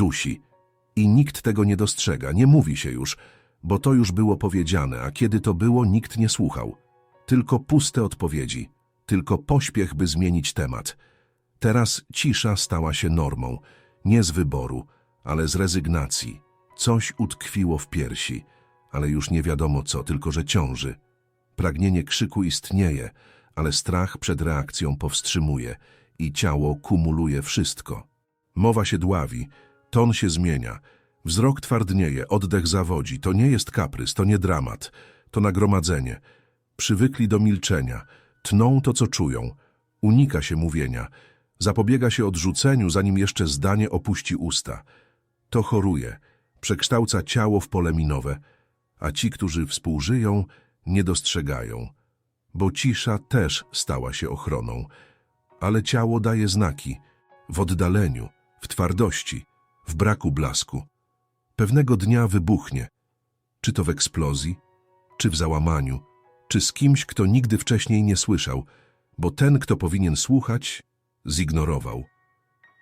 dusi. I nikt tego nie dostrzega, nie mówi się już, bo to już było powiedziane, a kiedy to było, nikt nie słuchał. Tylko puste odpowiedzi, tylko pośpiech, by zmienić temat. Teraz cisza stała się normą, nie z wyboru, ale z rezygnacji. Coś utkwiło w piersi, ale już nie wiadomo co, tylko że ciąży. Pragnienie krzyku istnieje, ale strach przed reakcją powstrzymuje i ciało kumuluje wszystko. Mowa się dławi, ton się zmienia, wzrok twardnieje, oddech zawodzi. To nie jest kaprys, to nie dramat, to nagromadzenie. Przywykli do milczenia, tną to, co czują. Unika się mówienia, zapobiega się odrzuceniu, zanim jeszcze zdanie opuści usta. To choruje, przekształca ciało w pole minowe, a ci, którzy współżyją, nie dostrzegają, bo cisza też stała się ochroną, ale ciało daje znaki. W oddaleniu, w twardości, w braku blasku. Pewnego dnia wybuchnie, czy to w eksplozji, czy w załamaniu, czy z kimś, kto nigdy wcześniej nie słyszał, bo ten, kto powinien słuchać, zignorował.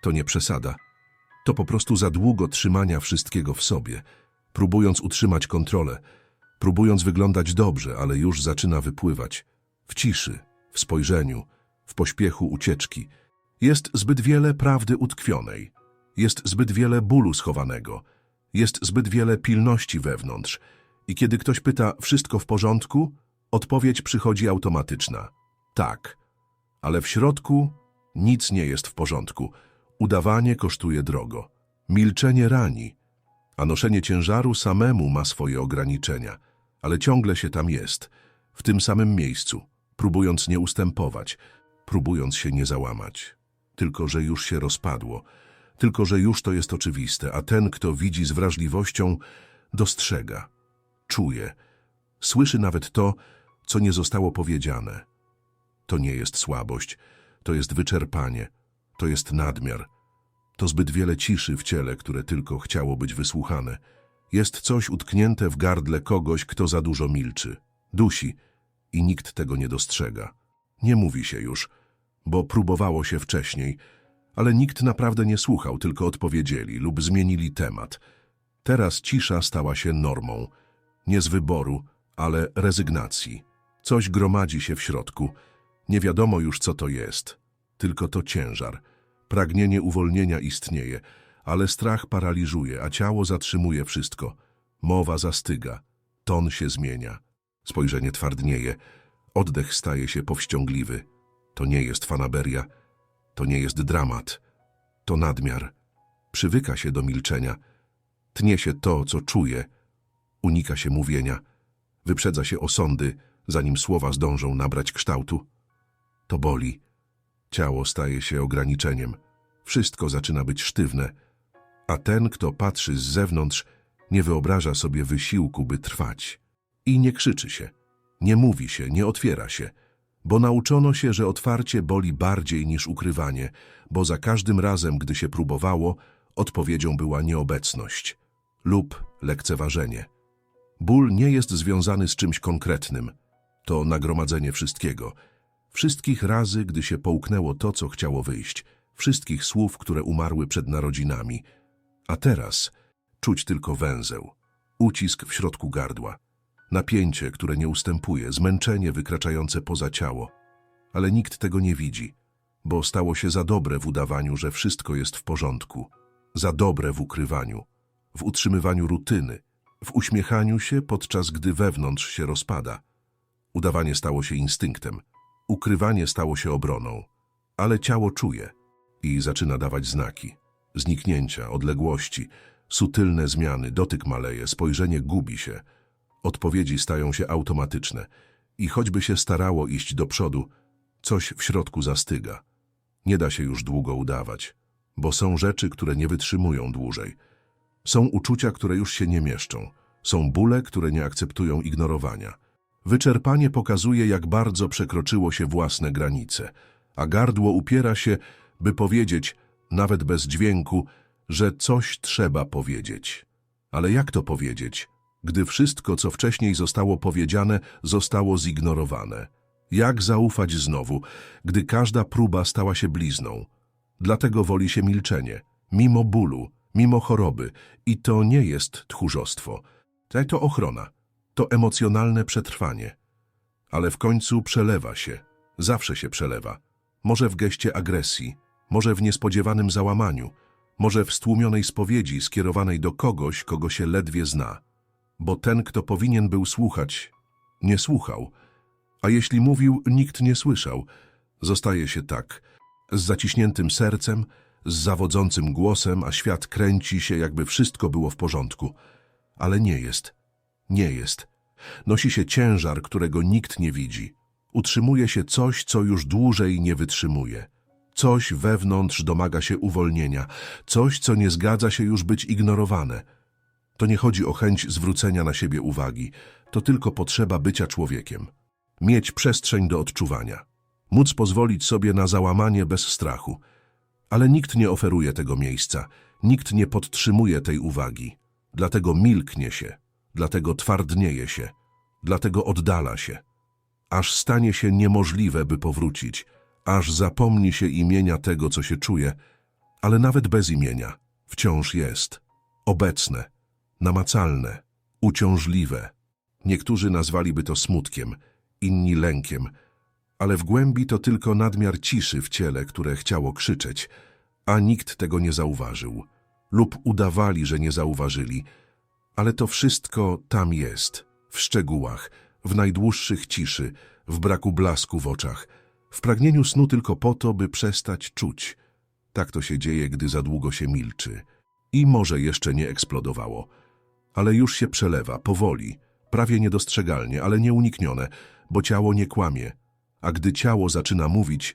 To nie przesada. To po prostu za długo trzymania wszystkiego w sobie, próbując utrzymać kontrolę, próbując wyglądać dobrze, ale już zaczyna wypływać. W ciszy, w spojrzeniu, w pośpiechu ucieczki. Jest zbyt wiele prawdy utkwionej. Jest zbyt wiele bólu schowanego. Jest zbyt wiele pilności wewnątrz. I kiedy ktoś pyta, wszystko w porządku? Odpowiedź przychodzi automatyczna. Tak. Ale w środku nic nie jest w porządku. Udawanie kosztuje drogo. Milczenie rani. A noszenie ciężaru samemu ma swoje ograniczenia. Ale ciągle się tam jest. W tym samym miejscu. Próbując nie ustępować. Próbując się nie załamać. Tylko, że już się rozpadło. Tylko, że już to jest oczywiste. A ten, kto widzi z wrażliwością, dostrzega. Czuje. Słyszy nawet to, co nie zostało powiedziane. To nie jest słabość, to jest wyczerpanie, to jest nadmiar. To zbyt wiele ciszy w ciele, które tylko chciało być wysłuchane. Jest coś utknięte w gardle kogoś, kto za dużo milczy. Dusi i nikt tego nie dostrzega. Nie mówi się już, bo próbowało się wcześniej, ale nikt naprawdę nie słuchał, tylko odpowiedzieli lub zmienili temat. Teraz cisza stała się normą. Nie z wyboru, ale rezygnacji. Coś gromadzi się w środku. Nie wiadomo już, co to jest. Tylko to ciężar. Pragnienie uwolnienia istnieje, ale strach paraliżuje, a ciało zatrzymuje wszystko. Mowa zastyga. Ton się zmienia. Spojrzenie twardnieje. Oddech staje się powściągliwy. To nie jest fanaberia. To nie jest dramat. To nadmiar. Przywyka się do milczenia. Tnie się to, co czuje. Unika się mówienia. Wyprzedza się osądy, zanim słowa zdążą nabrać kształtu. To boli. Ciało staje się ograniczeniem. Wszystko zaczyna być sztywne, a ten, kto patrzy z zewnątrz, nie wyobraża sobie wysiłku, by trwać. I nie krzyczy się, nie mówi się, nie otwiera się, bo nauczono się, że otwarcie boli bardziej niż ukrywanie, bo za każdym razem, gdy się próbowało, odpowiedzią była nieobecność lub lekceważenie. Ból nie jest związany z czymś konkretnym. To nagromadzenie wszystkiego. Wszystkich razy, gdy się połknęło to, co chciało wyjść. Wszystkich słów, które umarły przed narodzinami. A teraz czuć tylko węzeł. Ucisk w środku gardła. Napięcie, które nie ustępuje, zmęczenie wykraczające poza ciało. Ale nikt tego nie widzi, bo stało się za dobre w udawaniu, że wszystko jest w porządku. Za dobre w ukrywaniu, w utrzymywaniu rutyny, w uśmiechaniu się, podczas gdy wewnątrz się rozpada. Udawanie stało się instynktem, ukrywanie stało się obroną, ale ciało czuje i zaczyna dawać znaki. Zniknięcia, odległości, sutylne zmiany, dotyk maleje, spojrzenie gubi się, odpowiedzi stają się automatyczne i choćby się starało iść do przodu, coś w środku zastyga. Nie da się już długo udawać, bo są rzeczy, które nie wytrzymują dłużej. Są uczucia, które już się nie mieszczą. Są bóle, które nie akceptują ignorowania. Wyczerpanie pokazuje, jak bardzo przekroczyło się własne granice, a gardło upiera się, by powiedzieć, nawet bez dźwięku, że coś trzeba powiedzieć. Ale jak to powiedzieć, gdy wszystko, co wcześniej zostało powiedziane, zostało zignorowane? Jak zaufać znowu, gdy każda próba stała się blizną? Dlatego woli się milczenie, mimo bólu, mimo choroby. I to nie jest tchórzostwo. To ochrona. To emocjonalne przetrwanie. Ale w końcu przelewa się. Zawsze się przelewa. Może w geście agresji, może w niespodziewanym załamaniu, może w stłumionej spowiedzi skierowanej do kogoś, kogo się ledwie zna. Bo ten, kto powinien był słuchać, nie słuchał. A jeśli mówił, nikt nie słyszał. Zostaje się tak, z zaciśniętym sercem, z zawodzącym głosem, a świat kręci się, jakby wszystko było w porządku. Ale nie jest. Nie jest. Nosi się ciężar, którego nikt nie widzi. Utrzymuje się coś, co już dłużej nie wytrzymuje. Coś wewnątrz domaga się uwolnienia, coś, co nie zgadza się już być ignorowane. To nie chodzi o chęć zwrócenia na siebie uwagi, to tylko potrzeba bycia człowiekiem. Mieć przestrzeń do odczuwania. Móc pozwolić sobie na załamanie bez strachu. Ale nikt nie oferuje tego miejsca, nikt nie podtrzymuje tej uwagi. Dlatego milknie się, dlatego twardnieje się, dlatego oddala się. Aż stanie się niemożliwe, by powrócić, aż zapomni się imienia tego, co się czuje, ale nawet bez imienia wciąż jest. Obecne, namacalne, uciążliwe. Niektórzy nazwaliby to smutkiem, inni lękiem, ale w głębi to tylko nadmiar ciszy w ciele, które chciało krzyczeć, a nikt tego nie zauważył. Lub udawali, że nie zauważyli, ale to wszystko tam jest, w szczegółach, w najdłuższych ciszy, w braku blasku w oczach, w pragnieniu snu tylko po to, by przestać czuć. Tak to się dzieje, gdy za długo się milczy. I może jeszcze nie eksplodowało, ale już się przelewa, powoli, prawie niedostrzegalnie, ale nieuniknione, bo ciało nie kłamie. A gdy ciało zaczyna mówić,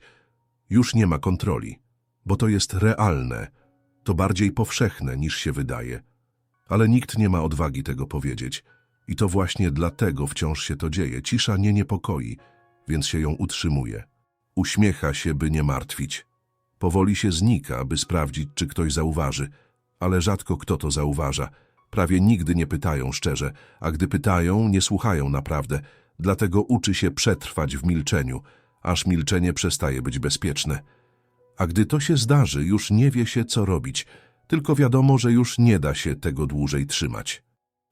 już nie ma kontroli, bo to jest realne, to bardziej powszechne niż się wydaje. Ale nikt nie ma odwagi tego powiedzieć. I to właśnie dlatego wciąż się to dzieje. Cisza nie niepokoi, więc się ją utrzymuje. Uśmiecha się, by nie martwić. Powoli się znika, by sprawdzić, czy ktoś zauważy, ale rzadko kto to zauważa. Prawie nigdy nie pytają szczerze, a gdy pytają, nie słuchają naprawdę, dlatego uczy się przetrwać w milczeniu, aż milczenie przestaje być bezpieczne. A gdy to się zdarzy, już nie wie się, co robić, tylko wiadomo, że już nie da się tego dłużej trzymać.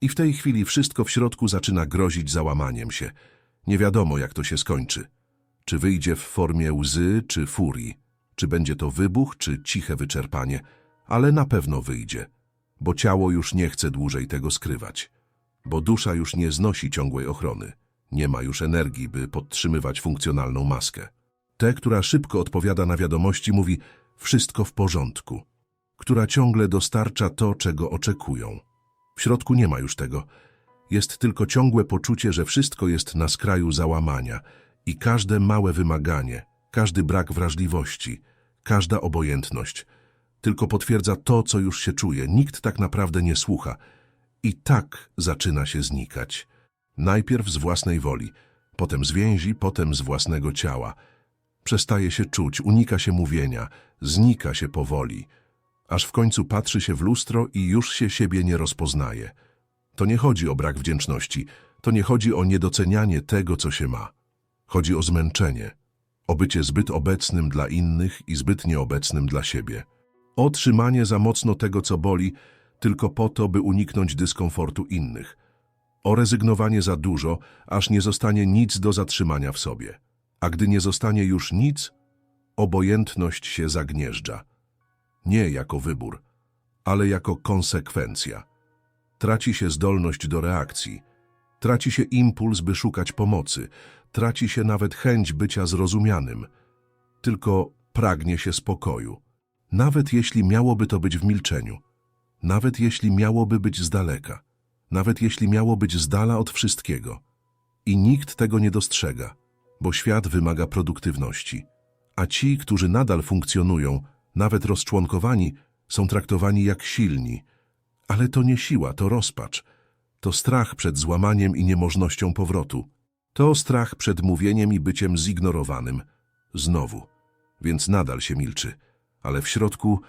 I w tej chwili wszystko w środku zaczyna grozić załamaniem się. Nie wiadomo, jak to się skończy. Czy wyjdzie w formie łzy, czy furii. Czy będzie to wybuch, czy ciche wyczerpanie. Ale na pewno wyjdzie. Bo ciało już nie chce dłużej tego skrywać. Bo dusza już nie znosi ciągłej ochrony. Nie ma już energii, by podtrzymywać funkcjonalną maskę. Te, która szybko odpowiada na wiadomości, mówi wszystko w porządku. Która ciągle dostarcza to, czego oczekują. W środku nie ma już tego. Jest tylko ciągłe poczucie, że wszystko jest na skraju załamania i każde małe wymaganie, każdy brak wrażliwości, każda obojętność tylko potwierdza to, co już się czuje. Nikt tak naprawdę nie słucha. I tak zaczyna się znikać. Najpierw z własnej woli, potem z więzi, potem z własnego ciała. Przestaje się czuć, unika się mówienia, znika się powoli aż w końcu patrzy się w lustro i już się siebie nie rozpoznaje. To nie chodzi o brak wdzięczności, to nie chodzi o niedocenianie tego, co się ma. Chodzi o zmęczenie, o bycie zbyt obecnym dla innych i zbyt nieobecnym dla siebie. O trzymanie za mocno tego, co boli, tylko po to, by uniknąć dyskomfortu innych. O rezygnowanie za dużo, aż nie zostanie nic do zatrzymania w sobie. A gdy nie zostanie już nic, obojętność się zagnieżdża nie jako wybór, ale jako konsekwencja. Traci się zdolność do reakcji, traci się impuls, by szukać pomocy, traci się nawet chęć bycia zrozumianym, tylko pragnie się spokoju, nawet jeśli miałoby to być w milczeniu, nawet jeśli miałoby być z daleka, nawet jeśli miało być z dala od wszystkiego. I nikt tego nie dostrzega, bo świat wymaga produktywności, a ci, którzy nadal funkcjonują, nawet rozczłonkowani, są traktowani jak silni. Ale to nie siła, to rozpacz. To strach przed złamaniem i niemożnością powrotu. To strach przed mówieniem i byciem zignorowanym. Znowu. Więc nadal się milczy. Ale w środku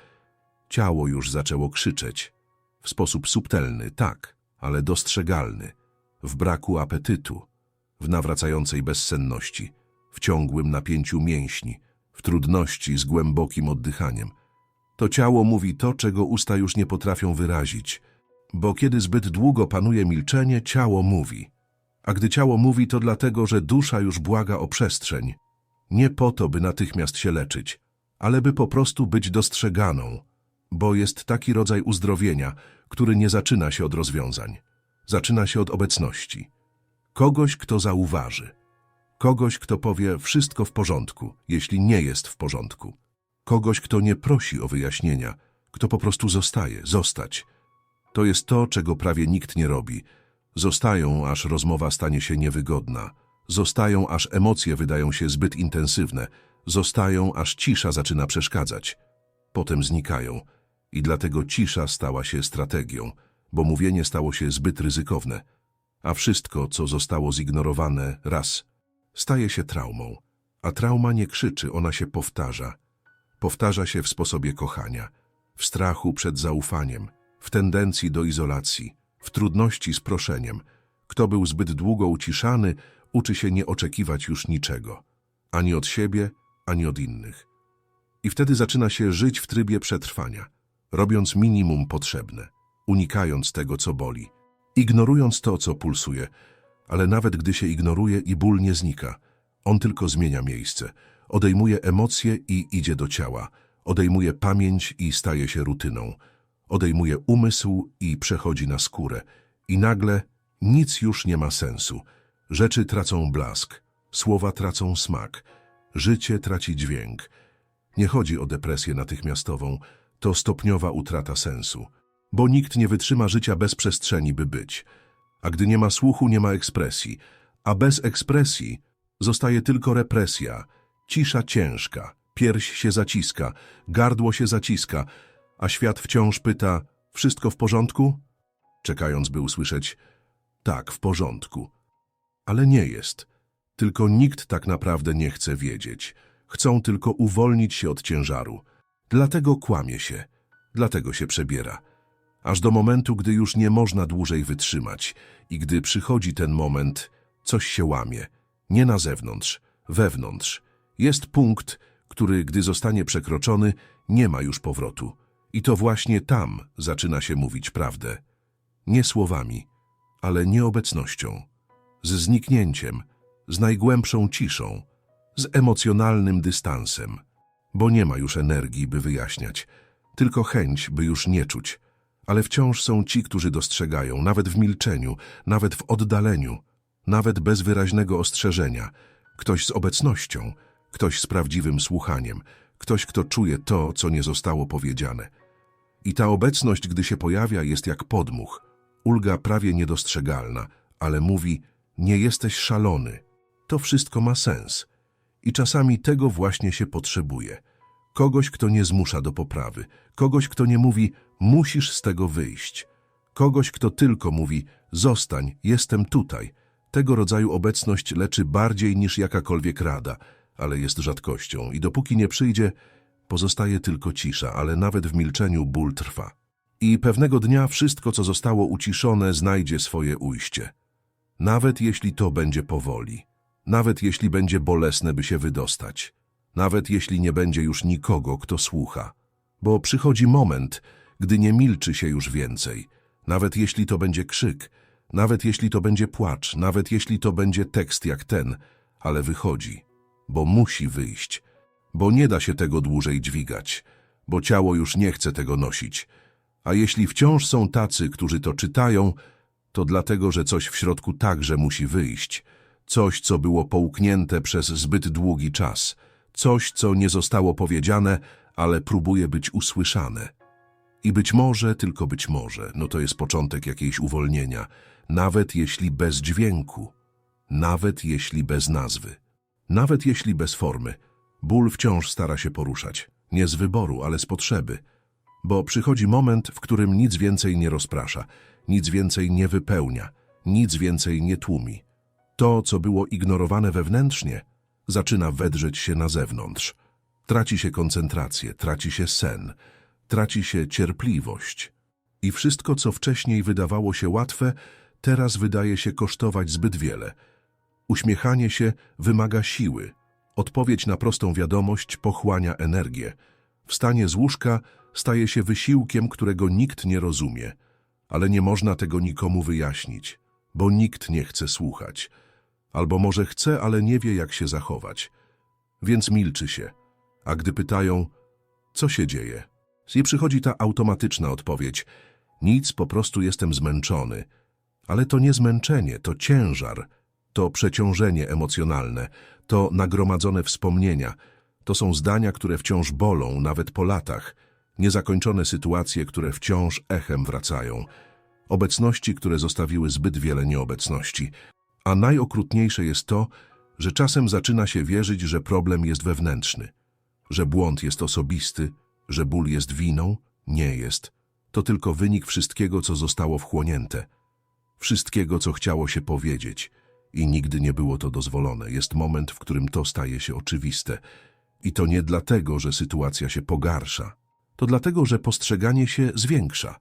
ciało już zaczęło krzyczeć. W sposób subtelny, tak, ale dostrzegalny. W braku apetytu. W nawracającej bezsenności. W ciągłym napięciu mięśni w trudności z głębokim oddychaniem. To ciało mówi to, czego usta już nie potrafią wyrazić. Bo kiedy zbyt długo panuje milczenie, ciało mówi. A gdy ciało mówi, to dlatego, że dusza już błaga o przestrzeń. Nie po to, by natychmiast się leczyć, ale by po prostu być dostrzeganą. Bo jest taki rodzaj uzdrowienia, który nie zaczyna się od rozwiązań. Zaczyna się od obecności. Kogoś, kto zauważy. Kogoś, kto powie wszystko w porządku, jeśli nie jest w porządku. Kogoś, kto nie prosi o wyjaśnienia, kto po prostu zostaje, zostać. To jest to, czego prawie nikt nie robi. Zostają, aż rozmowa stanie się niewygodna. Zostają, aż emocje wydają się zbyt intensywne. Zostają, aż cisza zaczyna przeszkadzać. Potem znikają. I dlatego cisza stała się strategią, bo mówienie stało się zbyt ryzykowne. A wszystko, co zostało zignorowane raz, staje się traumą. A trauma nie krzyczy, ona się powtarza. Powtarza się w sposobie kochania, w strachu przed zaufaniem, w tendencji do izolacji, w trudności z proszeniem. Kto był zbyt długo uciszany, uczy się nie oczekiwać już niczego, ani od siebie, ani od innych. I wtedy zaczyna się żyć w trybie przetrwania, robiąc minimum potrzebne, unikając tego, co boli, ignorując to, co pulsuje, ale nawet gdy się ignoruje i ból nie znika, on tylko zmienia miejsce, odejmuje emocje i idzie do ciała, odejmuje pamięć i staje się rutyną, odejmuje umysł i przechodzi na skórę. I nagle nic już nie ma sensu. Rzeczy tracą blask, słowa tracą smak, życie traci dźwięk. Nie chodzi o depresję natychmiastową, to stopniowa utrata sensu. Bo nikt nie wytrzyma życia bez przestrzeni, by być. A gdy nie ma słuchu, nie ma ekspresji. A bez ekspresji zostaje tylko represja, cisza ciężka, pierś się zaciska, gardło się zaciska, a świat wciąż pyta, wszystko w porządku? Czekając, by usłyszeć, tak, w porządku. Ale nie jest. Tylko nikt tak naprawdę nie chce wiedzieć. Chcą tylko uwolnić się od ciężaru. Dlatego kłamie się. Dlatego się przebiera. Aż do momentu, gdy już nie można dłużej wytrzymać i gdy przychodzi ten moment, coś się łamie. Nie na zewnątrz, wewnątrz. Jest punkt, który, gdy zostanie przekroczony, nie ma już powrotu. I to właśnie tam zaczyna się mówić prawdę. Nie słowami, ale nieobecnością. Z zniknięciem, z najgłębszą ciszą, z emocjonalnym dystansem. Bo nie ma już energii, by wyjaśniać, tylko chęć, by już nie czuć. Ale wciąż są ci, którzy dostrzegają, nawet w milczeniu, nawet w oddaleniu, nawet bez wyraźnego ostrzeżenia. Ktoś z obecnością, ktoś z prawdziwym słuchaniem, ktoś, kto czuje to, co nie zostało powiedziane. I ta obecność, gdy się pojawia, jest jak podmuch, ulga prawie niedostrzegalna, ale mówi, nie jesteś szalony. To wszystko ma sens. I czasami tego właśnie się potrzebuje. Kogoś, kto nie zmusza do poprawy, kogoś, kto nie mówi, musisz z tego wyjść. Kogoś, kto tylko mówi, zostań, jestem tutaj. Tego rodzaju obecność leczy bardziej niż jakakolwiek rada, ale jest rzadkością i dopóki nie przyjdzie, pozostaje tylko cisza, ale nawet w milczeniu ból trwa. I pewnego dnia wszystko, co zostało uciszone, znajdzie swoje ujście. Nawet jeśli to będzie powoli, nawet jeśli będzie bolesne, by się wydostać, nawet jeśli nie będzie już nikogo, kto słucha. Bo przychodzi moment, gdy nie milczy się już więcej, nawet jeśli to będzie krzyk, nawet jeśli to będzie płacz, nawet jeśli to będzie tekst jak ten, ale wychodzi, bo musi wyjść, bo nie da się tego dłużej dźwigać, bo ciało już nie chce tego nosić. A jeśli wciąż są tacy, którzy to czytają, to dlatego, że coś w środku także musi wyjść. Coś, co było połknięte przez zbyt długi czas. Coś, co nie zostało powiedziane, ale próbuje być usłyszane. I być może, tylko być może, no to jest początek jakiejś uwolnienia, nawet jeśli bez dźwięku, nawet jeśli bez nazwy, nawet jeśli bez formy. Ból wciąż stara się poruszać, nie z wyboru, ale z potrzeby, bo przychodzi moment, w którym nic więcej nie rozprasza, nic więcej nie wypełnia, nic więcej nie tłumi. To, co było ignorowane wewnętrznie, zaczyna wedrzeć się na zewnątrz. Traci się koncentrację, traci się sen, traci się cierpliwość. I wszystko, co wcześniej wydawało się łatwe, teraz wydaje się kosztować zbyt wiele. Uśmiechanie się wymaga siły. Odpowiedź na prostą wiadomość pochłania energię. Wstanie z łóżka Staje się wysiłkiem, którego nikt nie rozumie, ale nie można tego nikomu wyjaśnić, bo nikt nie chce słuchać. Albo może chce, ale nie wie, jak się zachować. Więc milczy się. A gdy pytają, co się dzieje? I przychodzi ta automatyczna odpowiedź. Nic, po prostu jestem zmęczony. Ale to nie zmęczenie, to ciężar, to przeciążenie emocjonalne, to nagromadzone wspomnienia. To są zdania, które wciąż bolą, nawet po latach. Niezakończone sytuacje, które wciąż echem wracają. Obecności, które zostawiły zbyt wiele nieobecności. A najokrutniejsze jest to, że czasem zaczyna się wierzyć, że problem jest wewnętrzny, że błąd jest osobisty, że ból jest winą. Nie jest. To tylko wynik wszystkiego, co zostało wchłonięte. Wszystkiego, co chciało się powiedzieć. I nigdy nie było to dozwolone. Jest moment, w którym to staje się oczywiste. I to nie dlatego, że sytuacja się pogarsza. To dlatego, że postrzeganie się zwiększa.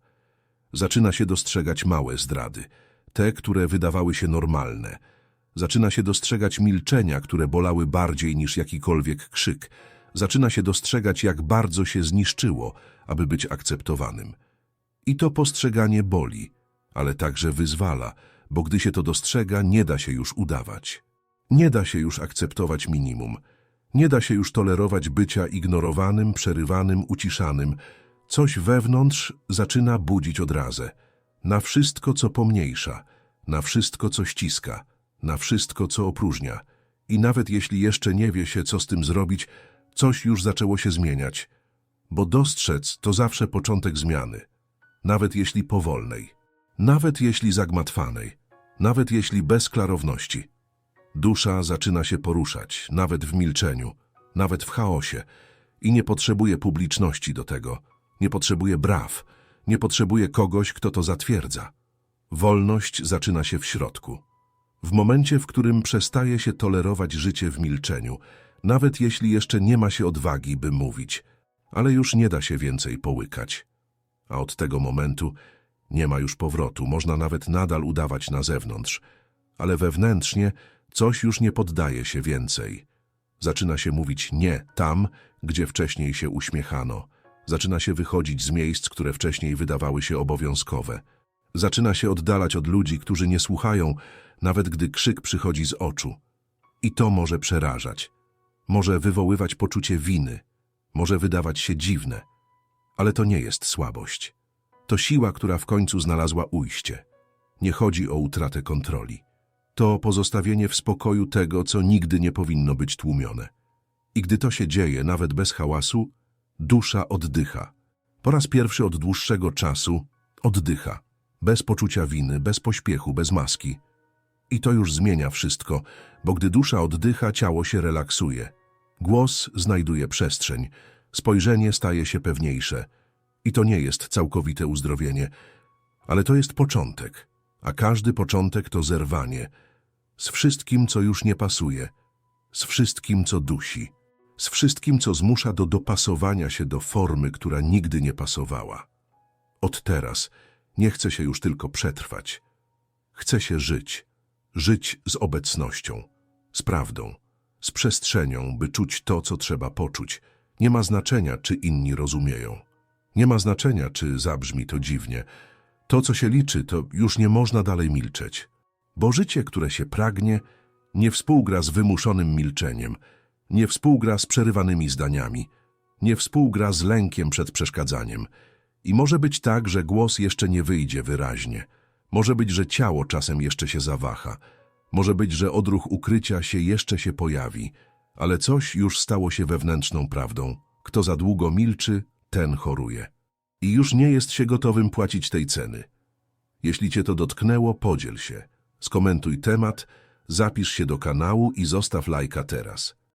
Zaczyna się dostrzegać małe zdrady, te, które wydawały się normalne. Zaczyna się dostrzegać milczenia, które bolały bardziej niż jakikolwiek krzyk. Zaczyna się dostrzegać, jak bardzo się zniszczyło, aby być akceptowanym. I to postrzeganie boli, ale także wyzwala, bo gdy się to dostrzega, nie da się już udawać. Nie da się już akceptować minimum. Nie da się już tolerować bycia ignorowanym, przerywanym, uciszanym. Coś wewnątrz zaczyna budzić odrazę. Na wszystko, co pomniejsza, na wszystko, co ściska, na wszystko, co opróżnia. I nawet jeśli jeszcze nie wie się, co z tym zrobić, coś już zaczęło się zmieniać. Bo dostrzec to zawsze początek zmiany. Nawet jeśli powolnej. Nawet jeśli zagmatwanej. Nawet jeśli bez klarowności. Dusza zaczyna się poruszać, nawet w milczeniu, nawet w chaosie. I nie potrzebuje publiczności do tego. Nie potrzebuje braw. Nie potrzebuje kogoś, kto to zatwierdza. Wolność zaczyna się w środku. W momencie, w którym przestaje się tolerować życie w milczeniu, nawet jeśli jeszcze nie ma się odwagi, by mówić, ale już nie da się więcej połykać. A od tego momentu nie ma już powrotu, można nawet nadal udawać na zewnątrz, ale wewnętrznie coś już nie poddaje się więcej. Zaczyna się mówić nie tam, gdzie wcześniej się uśmiechano. Zaczyna się wychodzić z miejsc, które wcześniej wydawały się obowiązkowe. Zaczyna się oddalać od ludzi, którzy nie słuchają, nawet gdy krzyk przychodzi z oczu. I to może przerażać. Może wywoływać poczucie winy. Może wydawać się dziwne. Ale to nie jest słabość. To siła, która w końcu znalazła ujście. Nie chodzi o utratę kontroli. To pozostawienie w spokoju tego, co nigdy nie powinno być tłumione. I gdy to się dzieje, nawet bez hałasu, dusza oddycha. Po raz pierwszy od dłuższego czasu oddycha. Bez poczucia winy, bez pośpiechu, bez maski. I to już zmienia wszystko, bo gdy dusza oddycha, ciało się relaksuje. Głos znajduje przestrzeń, spojrzenie staje się pewniejsze. I to nie jest całkowite uzdrowienie, ale to jest początek, a każdy początek to zerwanie z wszystkim, co już nie pasuje, z wszystkim, co dusi, z wszystkim, co zmusza do dopasowania się do formy, która nigdy nie pasowała. Od teraz nie chce się już tylko przetrwać. Chce się żyć, żyć z obecnością, z prawdą, z przestrzenią, by czuć to, co trzeba poczuć. Nie ma znaczenia, czy inni rozumieją. Nie ma znaczenia, czy zabrzmi to dziwnie. To, co się liczy, to już nie można dalej milczeć. Bo życie, które się pragnie, nie współgra z wymuszonym milczeniem, nie współgra z przerywanymi zdaniami, nie współgra z lękiem przed przeszkadzaniem. I może być tak, że głos jeszcze nie wyjdzie wyraźnie. Może być, że ciało czasem jeszcze się zawaha. Może być, że odruch ukrycia się jeszcze się pojawi. Ale coś już stało się wewnętrzną prawdą. Kto za długo milczy, ten choruje. I już nie jest się gotowym płacić tej ceny. Jeśli cię to dotknęło, podziel się. Skomentuj temat, zapisz się do kanału i zostaw lajka teraz.